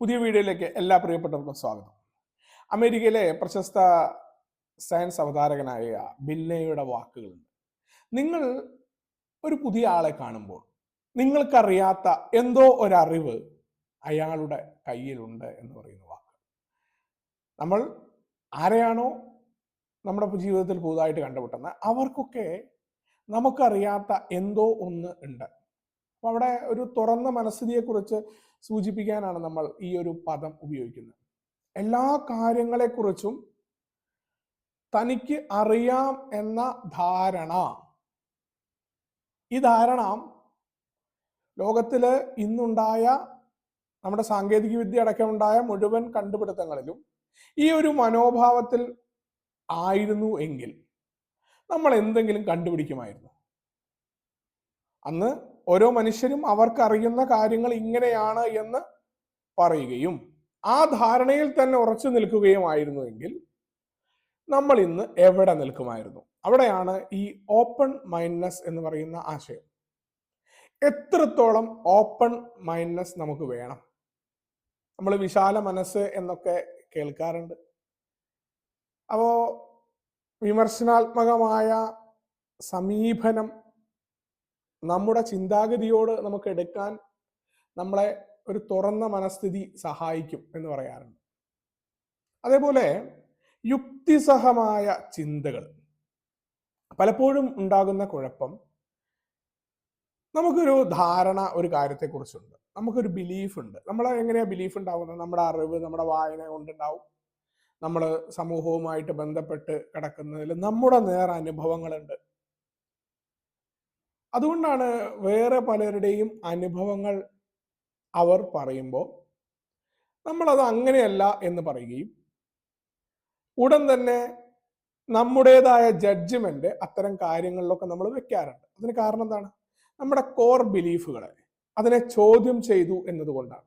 പുതിയ വീഡിയോയിലേക്ക് എല്ലാ പ്രിയപ്പെട്ടവർക്കും സ്വാഗതം. അമേരിക്കയിലെ പ്രശസ്ത സയൻസ് അവതാരകനായ ബില്ലയുടെ വാക്കുകളുണ്ട്. നിങ്ങൾ ഒരു പുതിയ ആളെ കാണുമ്പോൾ നിങ്ങൾക്കറിയാത്ത എന്തോ ഒരറിവ് അയാളുടെ കയ്യിലുണ്ട് എന്ന് പറയുന്ന വാക്ക്. നമ്മൾ ആരെയാണോ നമ്മുടെ ജീവിതത്തിൽ പുതുതായിട്ട് കണ്ടുമുട്ടുന്നത് അവർക്കൊക്കെ നമുക്കറിയാത്ത എന്തോ ഒന്ന് ഉണ്ട്. അപ്പൊ അവിടെ ഒരു തുറന്ന മനസ്ഥിതിയെക്കുറിച്ച് സൂചിപ്പിക്കാനാണ് നമ്മൾ ഈ ഒരു പദം ഉപയോഗിക്കുന്നത്. എല്ലാ കാര്യങ്ങളെക്കുറിച്ചും തനിക്ക് അറിയാം എന്ന ധാരണ. ഈ ധാരണ ലോകത്തിൽ ഇന്നുണ്ടായ നമ്മുടെ സാങ്കേതിക വിദ്യ അടക്കമുണ്ടായ മുഴുവൻ കണ്ടുപിടുത്തങ്ങളിലും ഈ ഒരു മനോഭാവത്തിൽ ആയിരുന്നു എങ്കിൽ നമ്മൾ എന്തെങ്കിലും കണ്ടുപിടിക്കുമായിരുന്നു. അന്ന് ഓരോ മനുഷ്യരും അവർക്കറിയുന്ന കാര്യങ്ങൾ ഇങ്ങനെയാണ് എന്ന് പറയുകയും ആ ധാരണയിൽ തന്നെ ഉറച്ചു നിൽക്കുകയുമായിരുന്നുവെങ്കിൽ നമ്മൾ ഇന്ന് എവിടെ നിൽക്കുമായിരുന്നു? അവിടെയാണ് ഈ ഓപ്പൺ മൈൻഡ്നെസ് എന്ന് പറയുന്ന ആശയം. എത്രത്തോളം ഓപ്പൺ മൈൻഡ്നെസ് നമുക്ക് വേണം? നമ്മൾ വിശാല മനസ്സ് എന്നൊക്കെ കേൾക്കാറുണ്ട്. അപ്പോ വിമർശനാത്മകമായ സമീപനം നമ്മുടെ ചിന്താഗതിയോട് നമുക്ക് എടുക്കാൻ നമ്മളെ ഒരു തുറന്ന മനസ്ഥിതി സഹായിക്കും എന്ന് പറയാറുണ്ട്. അതേപോലെ യുക്തിസഹമായ ചിന്തകൾ. പലപ്പോഴും ഉണ്ടാകുന്ന കുഴപ്പം നമുക്കൊരു ധാരണ ഒരു കാര്യത്തെക്കുറിച്ചുണ്ട്. നമുക്കൊരു ബിലീഫ് ഉണ്ട് നമ്മൾ എങ്ങനെയാ ബിലീഫ് ഉണ്ടാകുന്നത് നമ്മുടെ അറിവ് നമ്മുടെ വായന കൊണ്ടുണ്ടാവും. നമ്മൾ സമൂഹവുമായിട്ട് ബന്ധപ്പെട്ട് കിടക്കുന്നതിൽ നമ്മുടെ നേർ അനുഭവങ്ങളുണ്ട്. അതുകൊണ്ടാണ് വേറെ പലരുടെയും അനുഭവങ്ങൾ അവർ പറയുമ്പോൾ നമ്മളത് അങ്ങനെയല്ല എന്ന് പറയുകയും ഉടൻ തന്നെ നമ്മുടേതായ ജഡ്ജ്മെന്റ് അത്തരം കാര്യങ്ങളിലൊക്കെ നമ്മൾ വെക്കാറുണ്ട്. അതിന് കാരണം എന്താണ്? നമ്മുടെ കോർ ബിലീഫുകളെ അതിനെ ചോദ്യം ചെയ്തു എന്നതുകൊണ്ടാണ്.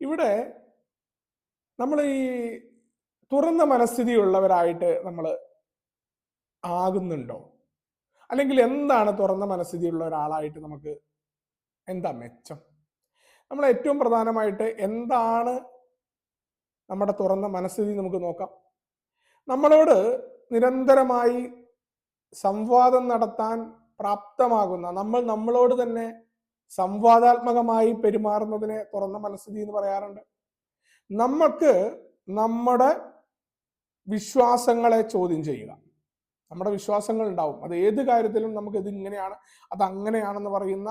ഇവിടെ നമ്മൾ ഈ തുറന്ന മനസ്ഥിതിയുള്ളവരായിട്ട് നമ്മൾ ആകുന്നുണ്ടോ? അല്ലെങ്കിൽ എന്താണ് തുറന്ന മനസ്ഥിതിയുള്ള ഒരാളായിട്ട് നമുക്ക് എന്താ മെച്ചം? നമ്മൾ ഏറ്റവും പ്രധാനമായിട്ട് എന്താണ് നമ്മുടെ തുറന്ന മനസ്ഥിതി നമുക്ക് നോക്കാം. നമ്മളോട് നിരന്തരമായി സംവാദം നടത്താൻ പ്രാപ്തമാകുന്ന നമ്മൾ നമ്മളോട് തന്നെ സംവാദാത്മകമായി പെരുമാറുന്നതിനെ തുറന്ന മനസ്ഥിതി എന്ന് പറയാറുണ്ട്. നമുക്ക് നമ്മുടെ വിശ്വാസങ്ങളെ ചോദ്യം ചെയ്യുക. നമ്മുടെ വിശ്വാസങ്ങൾ ഉണ്ടാവും. അത് ഏത് കാര്യത്തിലും നമുക്ക് ഇത് ഇങ്ങനെയാണ് അത് അങ്ങനെയാണെന്ന് പറയുന്ന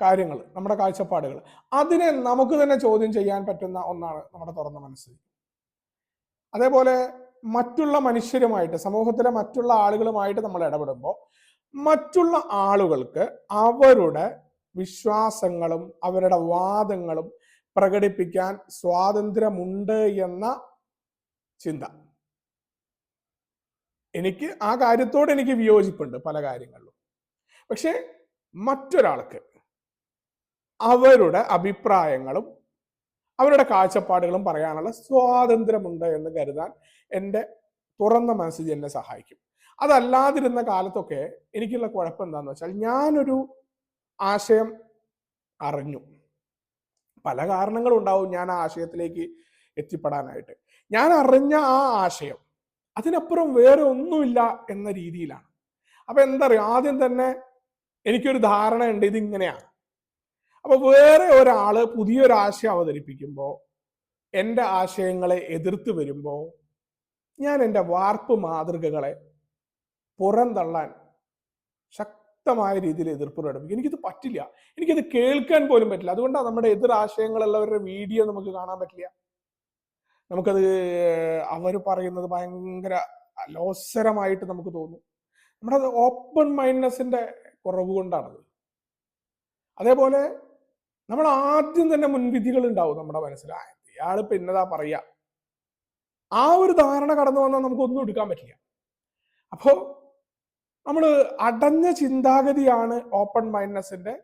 കാര്യങ്ങൾ നമ്മുടെ കാഴ്ചപ്പാടുകൾ. അതിനെ നമുക്ക് തന്നെ ചോദ്യം ചെയ്യാൻ പറ്റുന്ന ഒന്നാണ് നമ്മുടെ തുറന്ന മനസ്സ്. അതേപോലെ മറ്റുള്ള മനുഷ്യരുമായിട്ട് സമൂഹത്തിലെ മറ്റുള്ള ആളുകളുമായിട്ട് നമ്മൾ ഇടപെടുമ്പോൾ മറ്റുള്ള ആളുകൾക്ക് അവരുടെ വിശ്വാസങ്ങളും അവരുടെ വാദങ്ങളും പ്രകടിപ്പിക്കാൻ സ്വാതന്ത്ര്യമുണ്ട് എന്ന ചിന്ത. എനിക്ക് ആ കാര്യത്തോട് എനിക്ക് വിയോജിപ്പുണ്ട് പല കാര്യങ്ങളിലും. പക്ഷേ മറ്റൊരാൾക്ക് അവരുടെ അഭിപ്രായങ്ങളും അവരുടെ കാഴ്ചപ്പാടുകളും പറയാനുള്ള സ്വാതന്ത്ര്യമുണ്ട് എന്ന് കരുതാൻ എന്റെ തുറന്ന മനസ്സ് എന്നെ സഹായിക്കും. അതല്ലാതിരുന്ന കാലത്തൊക്കെ എനിക്കുള്ള കുഴപ്പം എന്താന്ന് വെച്ചാൽ ഞാനൊരു ആശയം അറിഞ്ഞു. പല കാരണങ്ങളും ഉണ്ടാവും ഞാൻ ആ ആശയത്തിലേക്ക് എത്തിപ്പെടാനായിട്ട്. ഞാൻ അറിഞ്ഞ ആ ആശയം അതിനപ്പുറം വേറെ ഒന്നുമില്ല എന്ന രീതിയിലാണ്. അപ്പൊ എന്താ പറയുക? ആദ്യം തന്നെ എനിക്കൊരു ധാരണയുണ്ട് ഇതിങ്ങനെയാണ്. ഇങ്ങനെയാണ് അപ്പൊ വേറെ ഒരാൾ പുതിയൊരാശയം അവതരിപ്പിക്കുമ്പോൾ എന്റെ ആശയങ്ങളെ എതിർത്ത് വരുമ്പോൾ ഞാൻ എന്റെ വാർപ്പ് മാതൃകകളെ പുറന്തള്ളാൻ ശക്തമായ രീതിയിൽ എതിർപ്പ് പ്രകടിപ്പിക്കും. എനിക്കിത് പറ്റില്ല. എനിക്കിത് കേൾക്കാൻ പോലും പറ്റില്ല. അതുകൊണ്ടാണ് നമ്മുടെ എതിർ ആശയങ്ങളുള്ളവരുടെ വീഡിയോ നമുക്ക് കാണാൻ പറ്റില്ല. നമുക്കത് അവർ പറയുന്നത് ഭയങ്കര ലോസരമായിട്ട് നമുക്ക് തോന്നും. നമ്മുടെ ഓപ്പൺ മൈൻഡ്നെസ്സിന്റെ കുറവ് കൊണ്ടാണത്. അതേപോലെ നമ്മൾ ആദ്യം തന്നെ മുൻവിധികൾ ഉണ്ടാവും നമ്മുടെ മനസ്സിൽ. ആ, ഇയാളിപ്പോ ഇന്നതാ പറയാ. ആ ഒരു ധാരണ കടന്നു വന്നാൽ നമുക്ക് ഒന്നും എടുക്കാൻ പറ്റില്ല. അപ്പോൾ നമ്മൾ അടഞ്ഞ ചിന്താഗതിയാണ് ഓപ്പൺ മൈൻഡ്നെസ്സിന്റെ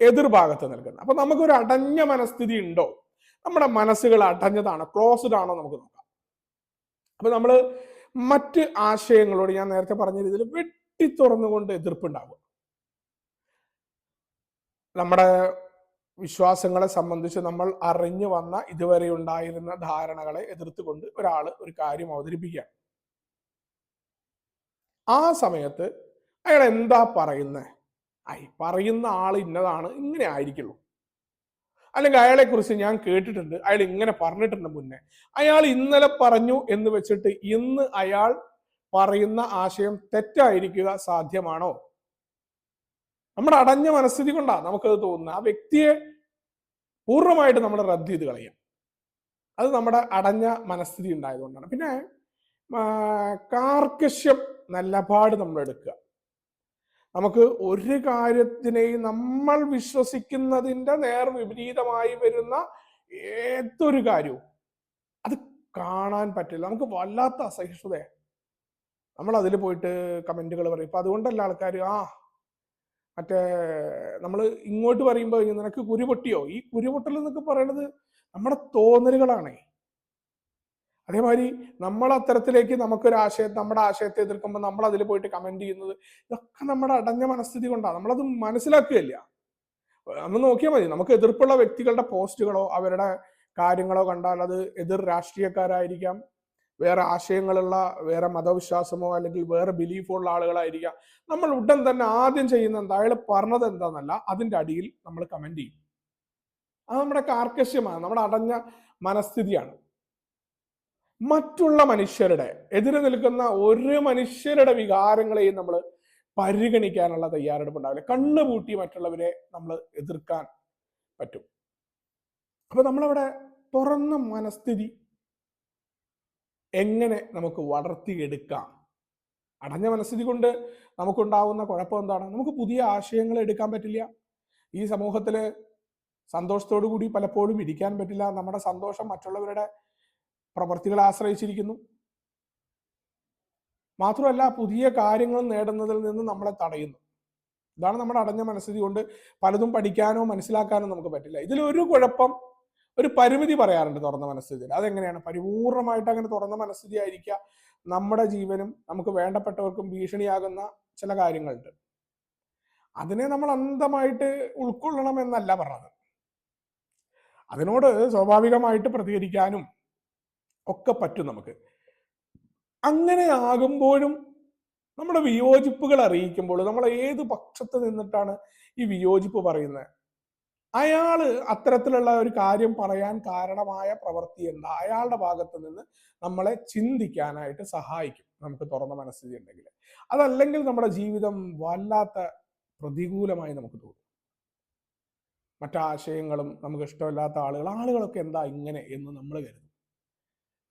എതിർഭാഗത്ത് നിൽക്കുന്നത്. അപ്പൊ നമുക്കൊരു അടഞ്ഞ മനസ്ഥിതി ഉണ്ടോ? നമ്മുടെ മനസ്സുകൾ അടഞ്ഞതാണ് ക്ലോസ്ഡ് ആണോ നമുക്ക് നോക്കാം. അപ്പൊ നമ്മൾ മറ്റ് ആശയങ്ങളോട് ഞാൻ നേരത്തെ പറഞ്ഞ രീതിയിൽ വെട്ടി തുറന്നുകൊണ്ട് എതിർപ്പുണ്ടാവുക നമ്മുടെ വിശ്വാസങ്ങളെ സംബന്ധിച്ച് നമ്മൾ അറിഞ്ഞു വന്ന ഇതുവരെ ഉണ്ടായിരുന്ന ധാരണകളെ എതിർത്തുകൊണ്ട് ഒരാൾ ഒരു കാര്യം അവതരിപ്പിക്കുക ആ സമയത്ത് അയാൾ എന്താ പറയുന്നത് ഐ പറയുന്ന ആൾ ഇന്നതാണ് ഇങ്ങനെ ആയിരിക്കുള്ളൂ. അല്ലെങ്കിൽ അയാളെ കുറിച്ച് ഞാൻ കേട്ടിട്ടുണ്ട്. അയാൾ ഇങ്ങനെ പറഞ്ഞിട്ടുണ്ട് മുന്നേ. അയാൾ ഇന്നലെ പറഞ്ഞു എന്ന് വെച്ചിട്ട് ഇന്ന് അയാൾ പറയുന്ന ആശയം തെറ്റായിരിക്കുക സാധ്യമാണോ? നമ്മുടെ അടഞ്ഞ മനസ്ഥിതി കൊണ്ടാ നമുക്കത് തോന്നുന്നത്. ആ വ്യക്തിയെ പൂർണമായിട്ട് നമ്മൾ റദ്ദ് ചെയ്ത് കളയാം. അത് നമ്മുടെ അടഞ്ഞ മനസ്ഥിതി ഉണ്ടായതുകൊണ്ടാണ്. പിന്നെ കാർക്കശ്യം നല്ലപാട് നമ്മൾ എടുക്കുക. നമുക്ക് ഒരു കാര്യത്തിനെയും നമ്മൾ വിശ്വസിക്കുന്നതിന്റെ നേർ വിപരീതമായി വരുന്ന ഏതൊരു കാര്യവും അത് കാണാൻ പറ്റില്ല. നമുക്ക് വല്ലാത്ത അസഹിഷ്ണുതയാണ് നമ്മൾ അതിൽ പോയിട്ട് കമന്റുകൾ പറയും. ഇപ്പം അതുകൊണ്ടല്ല ആൾക്കാർ ആ മറ്റേ നമ്മൾ ഇങ്ങോട്ട് പറയുമ്പോൾ നിനക്ക് കുരുപൊട്ടിയോ ഈ കുരുപൊട്ടൽ എന്നൊക്കെ പറയണത് നമ്മുടെ തോന്നലുകളാണേ. അതേമാതിരി നമ്മൾ അത്തരത്തിലേക്ക് നമുക്കൊരു ആശയം നമ്മുടെ ആശയത്തെ എതിർക്കുമ്പോൾ നമ്മൾ അതിൽ പോയിട്ട് കമന്റ് ചെയ്യുന്നത് ഇതൊക്കെ നമ്മുടെ അടഞ്ഞ മനസ്ഥിതി കൊണ്ടാണ് നമ്മളത് മനസ്സിലാക്കുകയില്ല. ഒന്ന് നോക്കിയാൽ മതി. നമുക്ക് എതിർപ്പുള്ള വ്യക്തികളുടെ പോസ്റ്റുകളോ അവരുടെ കാര്യങ്ങളോ കണ്ടാൽ അത് എതിർ രാഷ്ട്രീയക്കാരായിരിക്കാം. വേറെ ആശയങ്ങളുള്ള വേറെ മതവിശ്വാസമോ അല്ലെങ്കിൽ വേറെ ബിലീഫോ ഉള്ള ആളുകളായിരിക്കാം. നമ്മൾ ഉടൻ തന്നെ ആദ്യം ചെയ്യുന്ന എന്താ? അയാൾ പറഞ്ഞത് എന്താന്നല്ല അതിന്റെ അടിയിൽ നമ്മൾ കമന്റ് ചെയ്യും. അത് നമ്മുടെ കാർക്കശ്യമാണ്. നമ്മുടെ അടഞ്ഞ മനസ്ഥിതിയാണ്. മറ്റുള്ള മനുഷ്യരുടെ എതിരെ നിൽക്കുന്ന ഒരു മനുഷ്യരുടെ വികാരങ്ങളെയും നമ്മൾ പരിഗണിക്കാനുള്ള തയ്യാറെടുപ്പ് ഉണ്ടാവില്ല കണ്ണുപൂട്ടി മറ്റുള്ളവരെ നമ്മൾ എതിർക്കാൻ പറ്റും. അപ്പൊ നമ്മളവിടെ തുറന്ന മനസ്ഥിതി എങ്ങനെ നമുക്ക് വളർത്തിയെടുക്കാം? അടഞ്ഞ മനസ്ഥിതി കൊണ്ട് നമുക്കുണ്ടാവുന്ന കുഴപ്പം എന്താണ്? നമുക്ക് പുതിയ ആശയങ്ങൾ എടുക്കാൻ പറ്റില്ല. ഈ സമൂഹത്തിൽ സന്തോഷത്തോടു കൂടി പലപ്പോഴും ഇരിക്കാൻ പറ്റില്ല. നമ്മുടെ സന്തോഷം മറ്റുള്ളവരുടെ പ്രവർത്തികളെ ആശ്രയിച്ചിരിക്കുന്നു. മാത്രമല്ല പുതിയ കാര്യങ്ങൾ നേടുന്നതിൽ നിന്ന് നമ്മളെ തടയുന്നു. ഇതാണ് നമ്മുടെ അടഞ്ഞ മനസ്ഥിതി കൊണ്ട് പലതും പഠിക്കാനോ മനസ്സിലാക്കാനോ നമുക്ക് പറ്റില്ല. ഇതിലൊരു കുഴപ്പം ഒരു പരിമിതി പറയാറുണ്ട് തുറന്ന മനസ്ഥിതിയിൽ. അതെങ്ങനെയാണ്? പരിപൂർണമായിട്ട് അങ്ങനെ തുറന്ന മനസ്ഥിതി ആയിരിക്കുക. നമ്മുടെ ജീവനും നമുക്ക് വേണ്ടപ്പെട്ടവർക്കും ഭീഷണിയാകുന്ന ചില കാര്യങ്ങളുണ്ട്. അതിനെ നമ്മൾ അന്ധമായിട്ട് ഉൾക്കൊള്ളണം എന്നല്ല പറഞ്ഞത്. അതിനോട് സ്വാഭാവികമായിട്ട് പ്രതികരിക്കാനും ഒക്കെ പറ്റും നമുക്ക്. അങ്ങനെ ആകുമ്പോഴും നമ്മുടെ വിയോജിപ്പുകൾ അറിയിക്കുമ്പോൾ നമ്മൾ ഏത് പക്ഷത്ത് നിന്നിട്ടാണ് ഈ വിയോജിപ്പ് പറയുന്നത്? അയാൾ അത്തരത്തിലുള്ള ഒരു കാര്യം പറയാൻ കാരണമായ പ്രവൃത്തി എന്താ? അയാളുടെ ഭാഗത്ത് നിന്ന് നമ്മളെ ചിന്തിക്കാനായിട്ട് സഹായിക്കും നമുക്ക് തുറന്ന മനസ്ഥിതി ഉണ്ടെങ്കിൽ അതല്ലെങ്കിൽ നമ്മുടെ ജീവിതം വല്ലാത്ത പ്രതികൂലമായി നമുക്ക് തോന്നും. മറ്റാശയങ്ങളും നമുക്ക് ഇഷ്ടമില്ലാത്ത ആളുകൾ ആളുകളൊക്കെ എന്താ ഇങ്ങനെ എന്ന് നമ്മൾ കരുതും.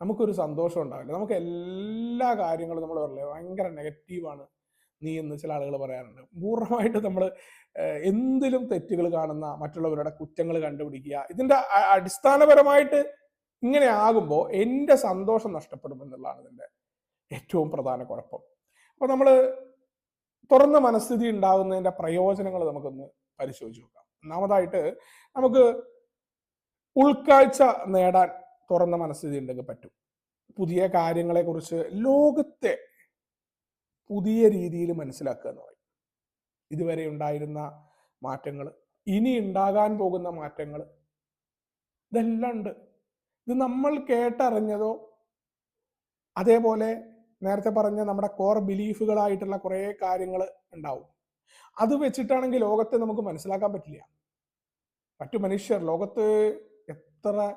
നമുക്കൊരു സന്തോഷം ഉണ്ടാവില്ല. നമുക്ക് എല്ലാ കാര്യങ്ങളും നമ്മൾ പറയില്ലേ ഭയങ്കര നെഗറ്റീവാണ് നീ എന്ന് ചില ആളുകൾ പറയാറുണ്ട്. പൂർണമായിട്ട് നമ്മൾ എന്തിലും തെറ്റുകൾ കാണുന്ന മറ്റുള്ളവരുടെ കുറ്റങ്ങൾ കണ്ടുപിടിക്കുക ഇതിന്റെ അടിസ്ഥാനപരമായിട്ട് ഇങ്ങനെ ആകുമ്പോൾ എന്റെ സന്തോഷം നഷ്ടപ്പെടും എന്നുള്ളതാണ് ഇതിന്റെ ഏറ്റവും പ്രധാന കുഴപ്പം. അപ്പോൾ നമ്മൾ തുറന്ന മനസ്ഥിതി ഉണ്ടാകുന്നതിന്റെ പ്രയോജനങ്ങൾ നമുക്കൊന്ന് പരിശോധിച്ച് നോക്കാം. ഒന്നാമതായിട്ട് നമുക്ക് ഉൾക്കാഴ്ച നേടാൻ തുറന്ന മനസ്ഥിതി ഉണ്ടെങ്കിൽ പറ്റും. പുതിയ കാര്യങ്ങളെ കുറിച്ച് ലോകത്തെ പുതിയ രീതിയിൽ മനസ്സിലാക്കുക എന്ന് പറയും. ഇതുവരെ ഉണ്ടായിരുന്ന മാറ്റങ്ങൾ ഇനി ഉണ്ടാകാൻ പോകുന്ന മാറ്റങ്ങൾ ഇതെല്ലാം ഉണ്ട്. ഇത് നമ്മൾ കേട്ടറിഞ്ഞതോ അതേപോലെ നേരത്തെ പറഞ്ഞ നമ്മുടെ കോർ ബിലീഫുകളായിട്ടുള്ള കുറേ കാര്യങ്ങൾ ഉണ്ടാവും. അത് വെച്ചിട്ടാണെങ്കിൽ ലോകത്തെ നമുക്ക് മനസ്സിലാക്കാൻ പറ്റില്ല. മറ്റു മനുഷ്യർ ലോകത്ത് എത്ര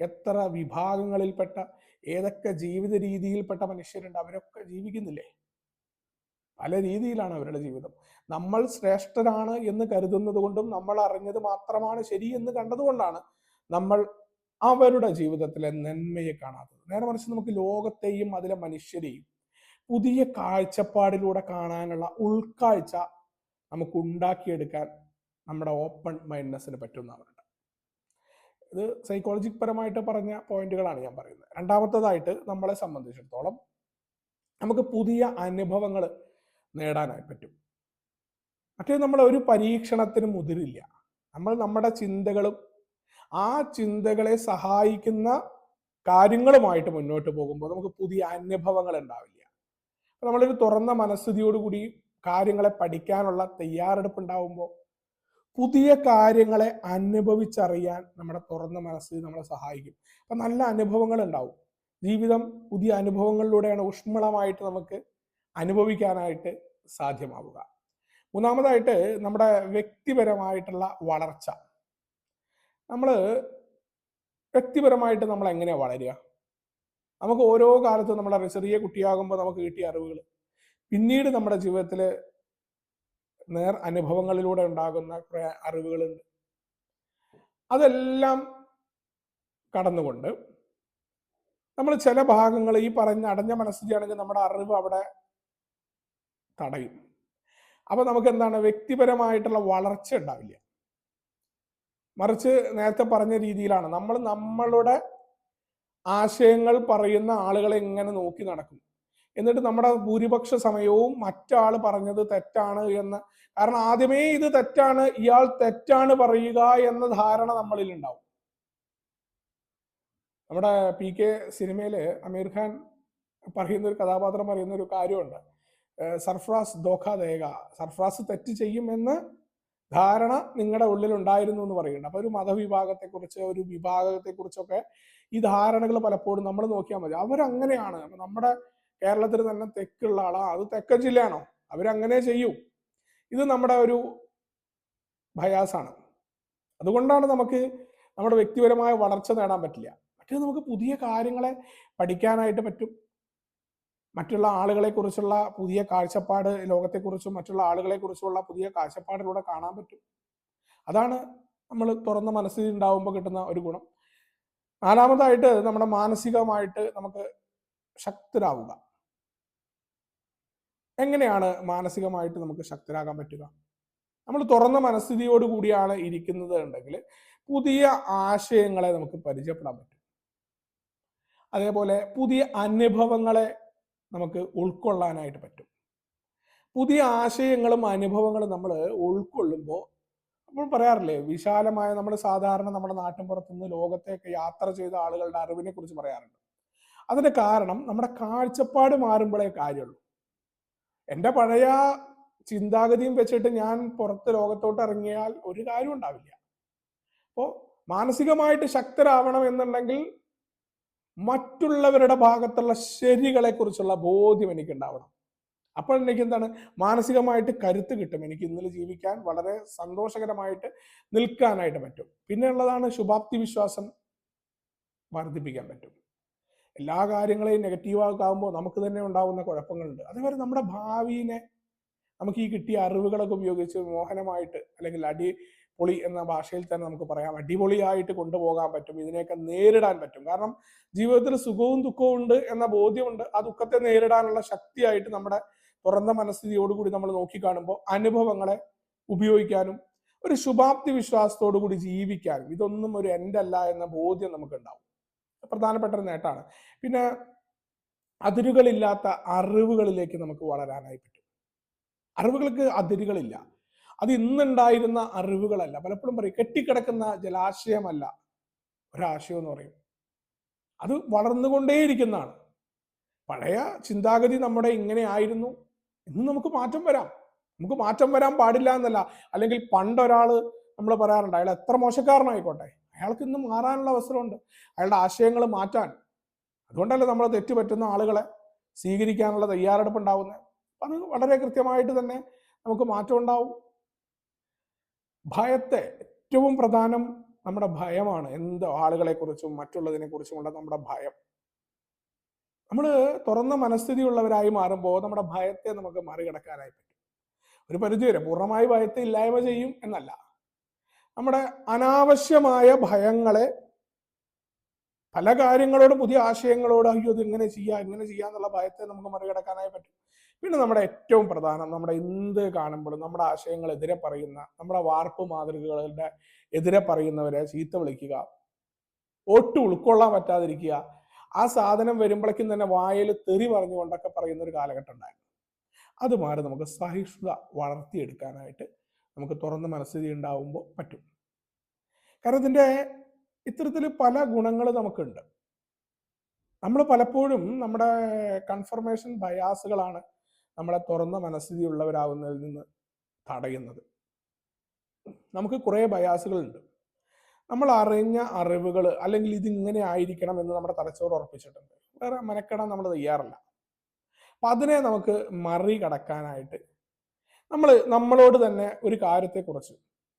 എത്ര വിഭാഗങ്ങളിൽപ്പെട്ട ഏതൊക്കെ ജീവിത രീതിയിൽപ്പെട്ട മനുഷ്യരുണ്ട് അവരൊക്കെ ജീവിക്കുന്നില്ലേ? പല രീതിയിലാണ് അവരുടെ ജീവിതം. നമ്മൾ ശ്രേഷ്ഠരാണ് എന്ന് കരുതുന്നത് കൊണ്ടും നമ്മൾ അറിഞ്ഞത് മാത്രമാണ് ശരി എന്ന് കണ്ടതുകൊണ്ടാണ് നമ്മൾ അവരുടെ ജീവിതത്തിലെ നന്മയെ കാണാത്തത്. നേരെ മറിച്ച് നമുക്ക് ലോകത്തെയും അതിലെ മനുഷ്യരെയും പുതിയ കാഴ്ചപ്പാടിലൂടെ കാണാനുള്ള ഉൾക്കാഴ്ച നമുക്ക് ഉണ്ടാക്കിയെടുക്കാൻ നമ്മുടെ ഓപ്പൺ മൈൻഡ്നെസ്സിന് പറ്റുന്നവരുണ്ട് ഇത് സൈക്കോളജി പരമായിട്ട് പറഞ്ഞ പോയിന്റുകളാണ് ഞാൻ പറയുന്നത്. രണ്ടാമത്തതായിട്ട് നമ്മളെ സംബന്ധിച്ചിടത്തോളം നമുക്ക് പുതിയ അനുഭവങ്ങൾ നേടാനായി പറ്റും. മറ്റേ നമ്മൾ ഒരു പരീക്ഷണത്തിന് മുതിരില്ല. നമ്മൾ നമ്മുടെ ചിന്തകളും ആ ചിന്തകളെ സഹായിക്കുന്ന കാര്യങ്ങളുമായിട്ട് മുന്നോട്ട് പോകുമ്പോൾ നമുക്ക് പുതിയ അനുഭവങ്ങൾ ഉണ്ടാവില്ല. നമ്മളൊരു തുറന്ന മനസ്ഥിതിയോടുകൂടി കാര്യങ്ങളെ പഠിക്കാനുള്ള തയ്യാറെടുപ്പ് ഉണ്ടാവുമ്പോൾ പുതിയ കാര്യങ്ങളെ അനുഭവിച്ചറിയാൻ നമ്മുടെ തുറന്ന മനസ്സ് നമ്മളെ സഹായിക്കും. അപ്പൊ നല്ല അനുഭവങ്ങൾ ഉണ്ടാവും ജീവിതം പുതിയ അനുഭവങ്ങളിലൂടെയാണ് ഊഷ്മളമായിട്ട് നമുക്ക് അനുഭവിക്കാനായിട്ട് സാധ്യമാവുക. മൂന്നാമതായിട്ട് നമ്മുടെ വ്യക്തിപരമായിട്ടുള്ള വളർച്ച. നമ്മൾ വ്യക്തിപരമായിട്ട് നമ്മൾ എങ്ങനെയാണ് വളരുക? നമുക്ക് ഓരോ കാലത്തും നമ്മുടെ ചെറിയ കുട്ടിയാകുമ്പോൾ നമുക്ക് കിട്ടിയ അറിവുകൾ പിന്നീട് നമ്മുടെ ജീവിതത്തിൽ നേർ അനുഭവങ്ങളിലൂടെ ഉണ്ടാകുന്ന കുറെ അറിവുകളുണ്ട് അതെല്ലാം കടന്നുകൊണ്ട് നമ്മൾ ചില ഭാഗങ്ങൾ ഈ പറഞ്ഞ അടഞ്ഞ മനസ്സിലാണെങ്കിൽ നമ്മുടെ അറിവ് അവിടെ തടയും. അപ്പൊ നമുക്ക് എന്താണ്? വ്യക്തിപരമായിട്ടുള്ള വളർച്ച ഉണ്ടാവില്ല. മറിച്ച് നേരത്തെ പറഞ്ഞ രീതിയിലാണ് നമ്മൾ നമ്മളുടെ ആശയങ്ങൾ പറയുന്ന ആളുകളെ ഇങ്ങനെ നോക്കി നടക്കും? എന്നിട്ട് നമ്മുടെ ഭൂരിപക്ഷ സമയവും മറ്റാൾ പറഞ്ഞത് തെറ്റാണ് എന്ന്. കാരണം ആദ്യമേ ഇത് തെറ്റാണ് ഇയാൾ തെറ്റാണ് പറയുക എന്ന ധാരണ നമ്മളിൽ ഉണ്ടാവും നമ്മുടെ പി കെ സിനിമയിൽ അമീർ ഖാൻ പറയുന്ന ഒരു കഥാപാത്രം പറയുന്ന ഒരു കാര്യമുണ്ട് സർഫ്രാസ് ദോഖ ദേഗ സർഫ്രാസ് തെറ്റ് ചെയ്യുമെന്ന് ധാരണ നിങ്ങളുടെ ഉള്ളിൽ ഉണ്ടായിരുന്നു എന്ന് പറയുന്നുണ്ട്. അപ്പൊ ഒരു മതവിഭാഗത്തെക്കുറിച്ച് ഒരു വിഭാഗത്തെക്കുറിച്ചൊക്കെ ഈ ധാരണകൾ പലപ്പോഴും നമ്മൾ നോക്കിയാൽ മതി. അവരങ്ങനെയാണ്. നമ്മുടെ കേരളത്തിൽ തന്നെ തെക്കുള്ള ആളാ. അത് തെക്കൻ ജില്ലയാണോ? അവരങ്ങനെ ചെയ്യും. ഇത് നമ്മുടെ ഒരു ഭയാസാണ് അതുകൊണ്ടാണ് നമുക്ക് നമ്മുടെ വ്യക്തിപരമായ വളർച്ച നേടാൻ പറ്റില്ല. മറ്റേ നമുക്ക് പുതിയ കാര്യങ്ങളെ പഠിക്കാനായിട്ട് പറ്റും. മറ്റുള്ള ആളുകളെ കുറിച്ചുള്ള പുതിയ കാഴ്ചപ്പാട് ലോകത്തെക്കുറിച്ചും മറ്റുള്ള ആളുകളെ കുറിച്ചുള്ള പുതിയ കാഴ്ചപ്പാടിലൂടെ കാണാൻ പറ്റും. അതാണ് നമ്മൾ തുറന്ന മനസ്സിൽ ഉണ്ടാവുമ്പോൾ കിട്ടുന്ന ഒരു ഗുണം. നാലാമതായിട്ട് നമ്മുടെ മാനസികമായിട്ട് നമുക്ക് ശക്തരാവുക. എങ്ങനെയാണ് മാനസികമായിട്ട് നമുക്ക് ശക്തരാകാൻ പറ്റുക? നമ്മൾ തുറന്ന മനസ്ഥിതിയോട് കൂടിയാണ് ഇരിക്കുന്നത് ഉണ്ടെങ്കിൽ പുതിയ ആശയങ്ങളെ നമുക്ക് പരിചയപ്പെടാൻ പറ്റും. അതേപോലെ പുതിയ അനുഭവങ്ങളെ നമുക്ക് ഉൾക്കൊള്ളാനായിട്ട് പറ്റും. പുതിയ ആശയങ്ങളും അനുഭവങ്ങളും നമ്മൾ ഉൾക്കൊള്ളുമ്പോൾ നമ്മൾ പറയാറില്ലേ വിശാലമായ നമ്മൾ സാധാരണ നമ്മുടെ നാട്ടിൻപുറത്തുനിന്ന് ലോകത്തേക്ക് യാത്ര ചെയ്ത ആളുകളുടെ അറിവിനെ കുറിച്ച് പറയാറുണ്ട്. അതിന്റെ കാരണം നമ്മുടെ കാഴ്ചപ്പാട് മാറുമ്പോഴേ കാര്യമുള്ളൂ. എന്റെ പഴയ ചിന്താഗതിയും വെച്ചിട്ട് ഞാൻ പുറത്ത് ലോകത്തോട്ട് ഇറങ്ങിയാൽ ഒരു കാര്യം ഉണ്ടാവില്ല. അപ്പോൾ മാനസികമായിട്ട് ശക്തരാവണം എന്നുണ്ടെങ്കിൽ മറ്റുള്ളവരുടെ ഭാഗത്തുള്ള ശരികളെ കുറിച്ചുള്ള ബോധ്യം എനിക്ക് ഉണ്ടാവണം അപ്പോൾ എനിക്ക് എന്താണ് മാനസികമായിട്ട് കരുത്ത് കിട്ടും. എനിക്ക് ഇന്നലെ ജീവിക്കാൻ വളരെ സന്തോഷകരമായിട്ട് നിൽക്കാനായിട്ട് പറ്റും. പിന്നെ ഉള്ളതാണ് ശുഭാപ്തി വിശ്വാസം വർദ്ധിപ്പിക്കാൻ പറ്റും. എല്ലാ കാര്യങ്ങളെയും നെഗറ്റീവാക്കാകുമ്പോൾ നമുക്ക് തന്നെ ഉണ്ടാവുന്ന കുഴപ്പങ്ങളുണ്ട്. അതേപോലെ നമ്മുടെ ഭാവിനെ നമുക്ക് ഈ കിട്ടിയ അറിവുകളൊക്കെ ഉപയോഗിച്ച് മോഹനമായിട്ട് അല്ലെങ്കിൽ അടി പൊളി എന്ന ഭാഷയിൽ തന്നെ നമുക്ക് പറയാം. അടിപൊളിയായിട്ട് കൊണ്ടുപോകാൻ പറ്റും. ഇതിനെയൊക്കെ നേരിടാൻ പറ്റും. കാരണം ജീവിതത്തിൽ സുഖവും ദുഃഖവും ഉണ്ട് എന്ന ബോധ്യമുണ്ട്. ആ ദുഃഖത്തെ നേരിടാനുള്ള ശക്തിയായിട്ട് നമ്മുടെ തുറന്ന മനസ്ഥിതിയോടുകൂടി നമ്മൾ നോക്കിക്കാണുമ്പോൾ അനുഭവങ്ങളെ ഉപയോഗിക്കാനും ഒരു ശുഭാപ്തി വിശ്വാസത്തോടു കൂടി ജീവിക്കാനും ഇതൊന്നും ഒരു എന്റെ അല്ല എന്ന ബോധ്യം നമുക്ക് ഉണ്ടാവും പ്രധാനപ്പെട്ട ഒരു നേട്ടമാണ്. പിന്നെ അതിരുകളില്ലാത്ത അറിവുകളിലേക്ക് നമുക്ക് വളരാനായി പറ്റും. അറിവുകൾക്ക് അതിരുകളില്ല. അത് ഇന്നുണ്ടായിരുന്ന അറിവുകളല്ല. പലപ്പോഴും പറയും കെട്ടിക്കിടക്കുന്ന ജലാശയമല്ല ഒരാശയം എന്ന് പറയും. അത് വളർന്നുകൊണ്ടേയിരിക്കുന്നതാണ്. പഴയ ചിന്താഗതി നമ്മുടെ ഇങ്ങനെ ആയിരുന്നു. ഇന്ന് നമുക്ക് മാറ്റം വരാം. നമുക്ക് മാറ്റം വരാൻ പാടില്ല എന്നല്ല. അല്ലെങ്കിൽ പണ്ടൊരാൾ നമ്മൾ പറയാറുണ്ട് അയാൾ എത്ര മോശക്കാരനായിക്കോട്ടെ? അയാൾക്ക് ഇന്ന് മാറാനുള്ള അവസരമുണ്ട്. അയാളുടെ ആശയങ്ങൾ മാറ്റാൻ. അതുകൊണ്ടല്ലേ നമ്മൾ തെറ്റുപറ്റുന്ന ആളുകളെ സ്വീകരിക്കാനുള്ള തയ്യാറെടുപ്പ് ഉണ്ടാവുന്നത് അത് വളരെ കൃത്യമായിട്ട് തന്നെ നമുക്ക് മാറ്റം ഉണ്ടാവും. ഭയത്തെ ഏറ്റവും പ്രധാനം നമ്മുടെ ഭയമാണ്. എന്ത് ആളുകളെ കുറിച്ചും മറ്റുള്ളതിനെ കുറിച്ചുമുള്ള നമ്മുടെ ഭയം. നമ്മൾ തുറന്ന മനസ്ഥിതിയുള്ളവരായി മാറുമ്പോൾ നമ്മുടെ ഭയത്തെ നമുക്ക് മറികടക്കാനായി പറ്റും. ഒരു പരിധി വരെ പൂർണമായി ഭയത്തെ ഇല്ലായ്മ ചെയ്യും എന്നല്ല. നമ്മുടെ അനാവശ്യമായ ഭയങ്ങളെ പല കാര്യങ്ങളോടും പുതിയ ആശയങ്ങളോട് അയ്യോ ഇത് ഇങ്ങനെ ചെയ്യാം ഇങ്ങനെ ചെയ്യാന്നുള്ള ഭയത്തെ നമുക്ക് മറികടക്കാനായി പറ്റും. പിന്നെ നമ്മുടെ ഏറ്റവും പ്രധാനം നമ്മുടെ എന്ത് കാണുമ്പോഴും നമ്മുടെ ആശയങ്ങൾ എതിരെ പറയുന്ന നമ്മുടെ വാർപ്പ് മാതൃകകളുടെ എതിരെ പറയുന്നവരെ ചീത്ത വിളിക്കുക ഒട്ടും ഉൾക്കൊള്ളാൻ പറ്റാതിരിക്കുക ആ സാധനം വരുമ്പോഴേക്കും തന്നെ വായിൽ തെറി പറഞ്ഞുകൊണ്ടൊക്കെ പറയുന്ന ഒരു കാലഘട്ടം ഉണ്ടായിരുന്നു. അത് മാറി നമുക്ക് സഹിഷ്ണുത വളർത്തിയെടുക്കാനായിട്ട് നമുക്ക് തുറന്ന മനസ്ഥിതി ഉണ്ടാവുമ്പോൾ പറ്റും. കാരണം ഇതിന്റെ ഇത്തരത്തിൽ പല ഗുണങ്ങൾ നമുക്കുണ്ട്. നമ്മൾ പലപ്പോഴും നമ്മുടെ കൺഫർമേഷൻ ബയാസുകളാണ് നമ്മളെ തുറന്ന മനസ്ഥിതി ഉള്ളവരാവുന്നതിൽ നിന്ന് തടയുന്നത്. നമുക്ക് കുറേ ബയാസുകളുണ്ട് നമ്മൾ അറിഞ്ഞ അറിവുകൾ അല്ലെങ്കിൽ ഇതിങ്ങനെ ആയിരിക്കണം എന്ന് നമ്മുടെ തലച്ചോറ് ഉറപ്പിച്ചിട്ടുണ്ട്. വേറെ മെനക്കെടാൻ നമ്മൾ തയ്യാറല്ല. അപ്പം അതിനെ നമുക്ക് മറികടക്കാനായിട്ട് നമ്മൾ നമ്മളോട് തന്നെ ഒരു കാര്യത്തെക്കുറിച്ച്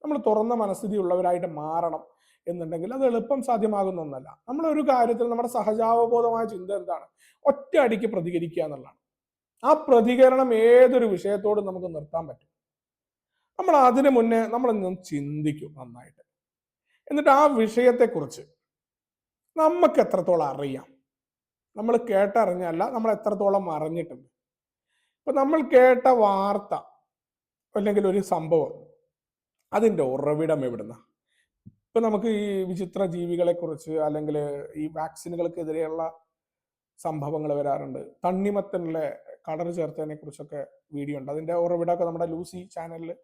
നമ്മൾ തുറന്ന മനസ്ഥിതി ഉള്ളവരായിട്ട് മാറണം എന്നുണ്ടെങ്കിൽ അത് എളുപ്പം സാധ്യമാകുന്ന ഒന്നല്ല. നമ്മൾ ഒരു കാര്യത്തിൽ നമ്മുടെ സഹജാവബോധമായ ചിന്ത എന്താണ്? ഒറ്റ അടിക്ക് പ്രതികരിക്കുക എന്നുള്ളതാണ്. ആ പ്രതികരണം ഏതൊരു വിഷയത്തോടും നമുക്ക് നിർത്താൻ പറ്റും. നമ്മൾ അതിനു മുന്നേ നമ്മളൊന്നും ചിന്തിക്കും നന്നായിട്ട്. എന്നിട്ട് ആ വിഷയത്തെക്കുറിച്ച് നമുക്ക് എത്രത്തോളം അറിയാം? നമ്മൾ കേട്ടറിഞ്ഞല്ല നമ്മൾ എത്രത്തോളം അറിഞ്ഞിട്ടുണ്ട്? ഇപ്പൊ നമ്മൾ കേട്ട വാർത്ത അല്ലെങ്കിൽ ഒരു സംഭവം. അതിന്റെ ഉറവിടം എവിടുന്ന? ഇപ്പം നമുക്ക് ഈ വിചിത്ര ജീവികളെക്കുറിച്ച് അല്ലെങ്കിൽ ഈ വാക്സിനുകൾക്കെതിരെയുള്ള സംഭവങ്ങൾ വരാറുണ്ട്. തണ്ണിമത്തനിലെ കളർ ചേർത്തതിനെ കുറിച്ചൊക്കെ വീഡിയോ ഉണ്ട്. അതിന്റെ ഉറവിടമൊക്കെ നമ്മുടെ ലൂസി ചാനലിൽ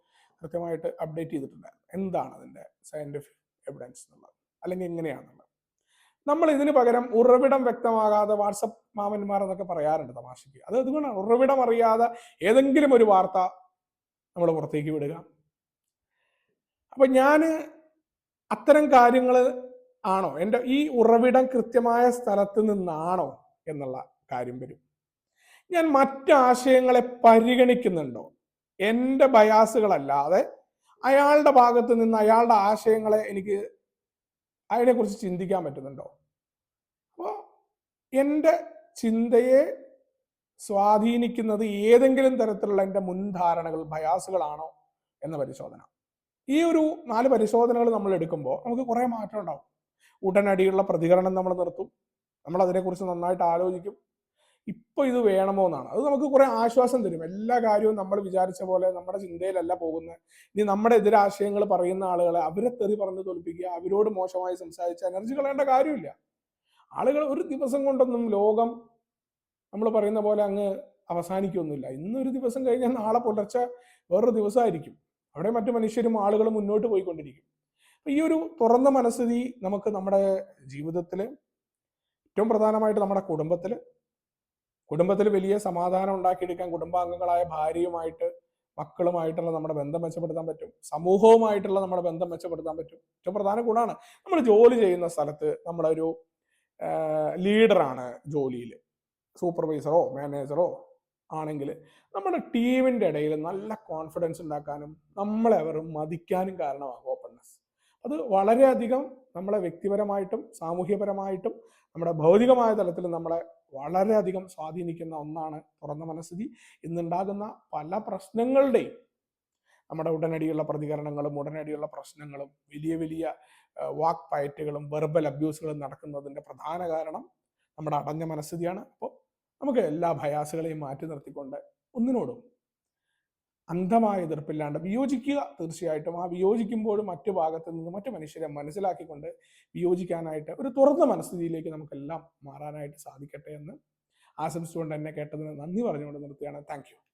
കൃത്യമായിട്ട് അപ്ഡേറ്റ് ചെയ്തിട്ടുണ്ടായിരുന്നു എന്താണ് അതിന്റെ സയന്റിഫിക് എവിഡൻസ് എന്നുള്ളത്? അല്ലെങ്കിൽ എങ്ങനെയാണെന്നുള്ളത്? നമ്മൾ ഇതിന് പകരം ഉറവിടം വ്യക്തമാകാതെ വാട്സപ്പ് മാമന്മാർ എന്നൊക്കെ പറയാറുണ്ട് തമാശയ്ക്ക്. അത് അതുകൊണ്ടാണ് ഉറവിടം അറിയാതെ ഏതെങ്കിലും ഒരു വാർത്ത നമ്മൾ പുറത്തേക്ക് വിടുക. അപ്പൊ ഞാൻ അത്തരം കാര്യങ്ങൾ ആണോ? എന്റെ ഈ ഉറവിടം കൃത്യമായ സ്ഥലത്ത് നിന്നാണോ എന്നുള്ള കാര്യം വരും. ഞാൻ മറ്റു ആശയങ്ങളെ പരിഗണിക്കുന്നുണ്ടോ? എന്റെ ബയാസുകളല്ലാതെ അയാളുടെ ഭാഗത്ത് നിന്ന് അയാളുടെ ആശയങ്ങളെ എനിക്ക് അതിനെക്കുറിച്ച് ചിന്തിക്കാൻ പറ്റുന്നുണ്ടോ? അപ്പോൾ എന്റെ ചിന്തയെ സ്വാധീനിക്കുന്നത് ഏതെങ്കിലും തരത്തിലുള്ള എന്റെ മുൻധാരണകൾ ഭയാസുകളാണോ എന്ന പരിശോധന. ഈ ഒരു നാല് പരിശോധനകൾ നമ്മൾ എടുക്കുമ്പോൾ നമുക്ക് കുറേ മാറ്റം ഉണ്ടാവും. ഉടനടിയുള്ള പ്രതികരണം നമ്മൾ നിർത്തും. നമ്മൾ അതിനെക്കുറിച്ച് നന്നായിട്ട് ആലോചിക്കും. ഇപ്പൊ ഇത് വേണമോ എന്നാണ്. അത് നമുക്ക് കുറെ ആശ്വാസം തരും. എല്ലാ കാര്യവും നമ്മൾ വിചാരിച്ച പോലെ നമ്മുടെ ചിന്തയിലല്ല പോകുന്നത്. ഇനി നമ്മുടെ എതിരാശയങ്ങൾ പറയുന്ന ആളുകളെ അവരെ തെറി പറഞ്ഞ് തോൽപ്പിക്കുക അവരോട് മോശമായി സംസാരിച്ച് എനർജി കളയേണ്ട കാര്യമില്ല. ആളുകൾ ഒരു ദിവസം കൊണ്ടൊന്നും ലോകം നമ്മൾ പറയുന്ന പോലെ അങ്ങ് അവസാനിക്കൊന്നുമില്ല. ഇന്നൊരു ദിവസം കഴിഞ്ഞാൽ നാളെ പുലർച്ചെ വേറൊരു ദിവസമായിരിക്കും. അവിടെ മറ്റു മനുഷ്യരും ആളുകളും മുന്നോട്ട് പോയിക്കൊണ്ടിരിക്കും. ഈ ഒരു തുറന്ന മനസ്ഥിതി നമുക്ക് നമ്മുടെ ജീവിതത്തിൽ ഏറ്റവും പ്രധാനമായിട്ട് നമ്മുടെ കുടുംബത്തിൽ കുടുംബത്തിൽ വലിയ സമാധാനം ഉണ്ടാക്കിയെടുക്കാൻ കുടുംബാംഗങ്ങളായ ഭാര്യയുമായിട്ട് മക്കളുമായിട്ടുള്ള നമ്മുടെ ബന്ധം മെച്ചപ്പെടുത്താൻ പറ്റും. സമൂഹവുമായിട്ടുള്ള നമ്മുടെ ബന്ധം മെച്ചപ്പെടുത്താൻ പറ്റും. ഏറ്റവും പ്രധാന ഗുണമാണ് നമ്മൾ ജോലി ചെയ്യുന്ന സ്ഥലത്ത് നമ്മളൊരു ലീഡറാണ് ജോലിയിൽ സൂപ്പർവൈസറോ മാനേജറോ ആണെങ്കിൽ നമ്മുടെ ടീമിന്റെ ഇടയിൽ നല്ല കോൺഫിഡൻസ് ഉണ്ടാക്കാനും നമ്മളെ അവർ മതിക്കാനും കാരണമാകും ഓപ്പൺനെസ് അത് വളരെയധികം നമ്മളെ വ്യക്തിപരമായിട്ടും സാമൂഹ്യപരമായിട്ടും നമ്മുടെ ഭൗതികമായ തലത്തിൽ നമ്മളെ വളരെയധികം സ്വാധീനിക്കുന്ന ഒന്നാണ് തുറന്ന മനസ്ഥിതി ഇന്നുണ്ടാകുന്ന പല പ്രശ്നങ്ങളുടെയും നമ്മുടെ ഉടനടിയുള്ള പ്രതികരണങ്ങളും ഉടനടിയുള്ള പ്രശ്നങ്ങളും വലിയ വലിയ വാക്ക് പയറ്റുകളും വെർബൽ അബ്യൂസുകളും നടക്കുന്നതിന്റെ പ്രധാന കാരണം നമ്മുടെ അടഞ്ഞ മനസ്ഥിതിയാണ് അപ്പോൾ നമുക്ക് എല്ലാ ഭയാസുകളെയും മാറ്റി നിർത്തിക്കൊണ്ട് ഒന്നിനോടും അന്ധമായ എതിർപ്പില്ലാണ്ട് വിയോജിക്കുക തീർച്ചയായിട്ടും. ആ വിയോജിക്കുമ്പോഴും മറ്റു ഭാഗത്ത് നിന്ന് മറ്റു മനുഷ്യരെ മനസ്സിലാക്കിക്കൊണ്ട് വിയോജിക്കാനായിട്ട് ഒരു തുറന്ന മനസ്ഥിതിയിലേക്ക് നമുക്കെല്ലാം മാറാനായിട്ട് സാധിക്കട്ടെ എന്ന് ആശംസിച്ചുകൊണ്ട് എന്നെ കേട്ടതിന് നന്ദി പറഞ്ഞുകൊണ്ട് നിർത്തുകയാണ്. താങ്ക്